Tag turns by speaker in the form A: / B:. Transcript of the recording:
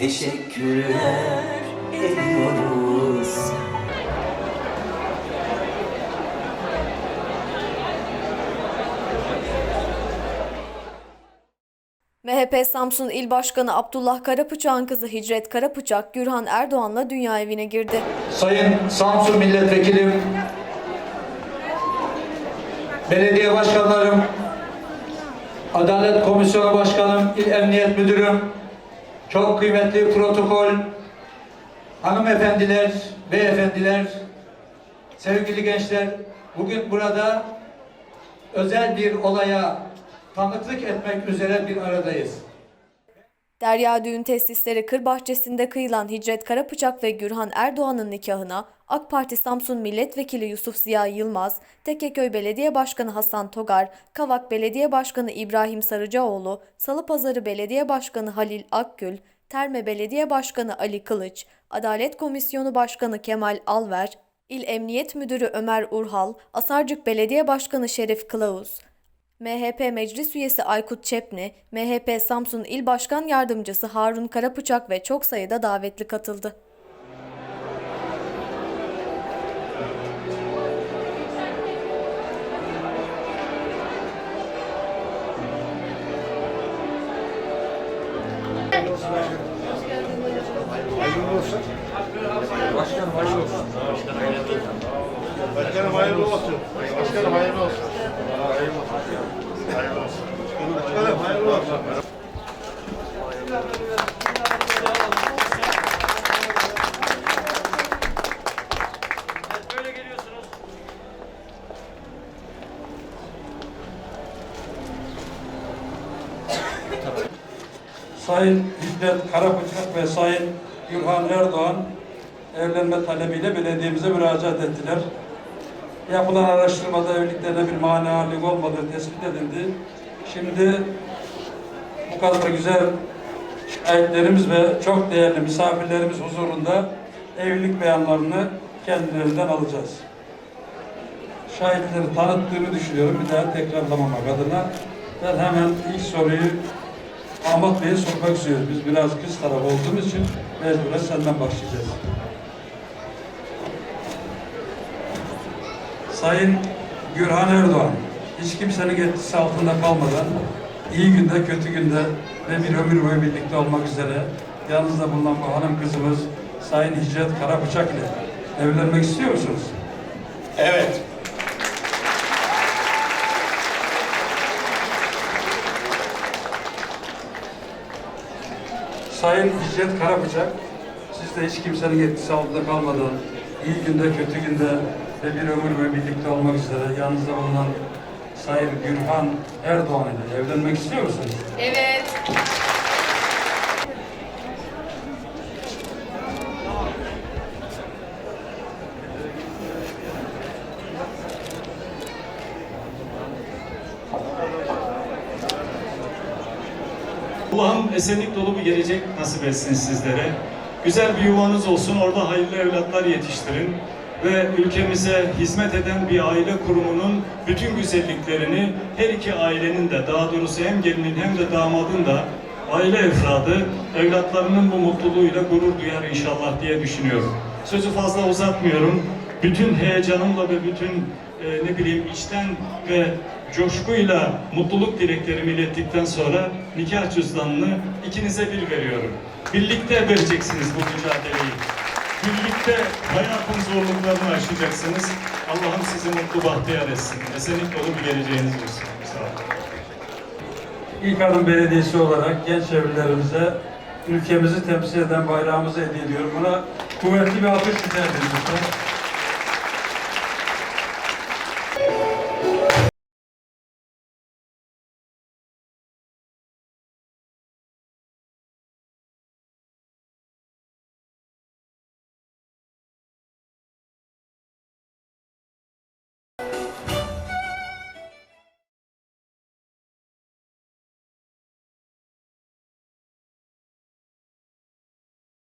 A: teşekkürler ediyoruz.
B: MHP Samsun İl Başkanı Abdullah Karapıçak'ın kızı Hicret Karapıçak, Gürhan Erdoğan'la dünya evine girdi.
C: Sayın Samsun Milletvekilim, belediye başkanlarım, Adalet Komisyonu Başkanım, İl Emniyet Müdürüm, çok kıymetli protokol, hanımefendiler, beyefendiler, sevgili gençler, bugün burada özel bir olaya tanıklık etmek üzere bir aradayız.
B: Derya Düğün Tesisleri Kır Bahçesi'nde kıyılan Hicret Karapıçak ve Gürhan Erdoğan'ın nikahına AK Parti Samsun Milletvekili Yusuf Ziya Yılmaz, Tekeköy Belediye Başkanı Hasan Togar, Kavak Belediye Başkanı İbrahim Sarıcaoğlu, Salıpazarı Belediye Başkanı Halil Akgül, Terme Belediye Başkanı Ali Kılıç, Adalet Komisyonu Başkanı Kemal Alver, İl Emniyet Müdürü Ömer Urhal, Asarcık Belediye Başkanı Şerif Kılavuz, MHP Meclis Üyesi Aykut Çepni, MHP Samsun İl Başkan Yardımcısı Harun Karapıçak ve çok sayıda davetli katıldı.
D: Başkanım hayırlı olsun. Başkanım hayırlı olsun. Hayırlı olsun. Hayırlı olsun. Başkanım hayırlı olsun.
E: Sayın Hiddet Karapıçak ve Sayın Gürhan Erdoğan evlenme talebiyle belediyemize müracaat ettiler. Yapılan araştırmada evliliklerine bir manalık olmadığı tespit edildi. Şimdi kadar güzel şahitlerimiz ve çok değerli misafirlerimiz huzurunda evlilik beyanlarını kendilerinden alacağız. Şahitleri tanıttığımı düşünüyorum. Bir daha tekrarlamamak adına ben hemen ilk soruyu Ahmet Bey'e sormak istiyoruz. Biz biraz kız tarafı olduğumuz için mecburen senden başlayacağız. Sayın Gürhan Erdoğan, hiç kimsenin etkisi altında kalmadan iyi günde kötü günde ve bir ömür boyu birlikte olmak üzere yanınızda bulunan bu hanım kızımız Sayın Hicret Karabıçak ile evlenmek istiyor musunuz?
D: Evet.
E: Sayın Hicret Karabıçak, siz de hiç kimsenin etkisi altında kalmadan, iyi günde, kötü günde ve bir ömür boyu birlikte olmak üzere yanınızda bulunan Sayın Gürhan Erdoğan ile evlenmek istiyor musunuz?
F: Evet.
G: Allah'ım esenlik dolu bir gelecek nasip etsin sizlere. Güzel bir yuvanız olsun, orada hayırlı evlatlar yetiştirin ve ülkemize hizmet eden bir aile kurumunun bütün güzelliklerini her iki ailenin de daha doğrusu hem gelinin hem de damadın da aile efradı evlatlarının bu mutluluğuyla gurur duyar inşallah diye düşünüyorum. Sözü fazla uzatmıyorum. Bütün heyecanımla ve bütün e, ne bileyim içten ve coşkuyla mutluluk dileklerimi ilettikten sonra nikah cüzdanını ikinize bir veriyorum. Birlikte vereceksiniz bu mücadeleyi. Birlikte hayatın zorluklarını aşacaksınız. Allah'ım sizi mutlu bahtiyar etsin. Esenlik dolu bir geleceğiniz olsun. Sağ olun.
E: İlk Adım Belediyesi olarak genç evlilerimize ülkemizi temsil eden bayrağımızı hediye ediyorum. Buna kuvvetli bir alkış rica ediyorum.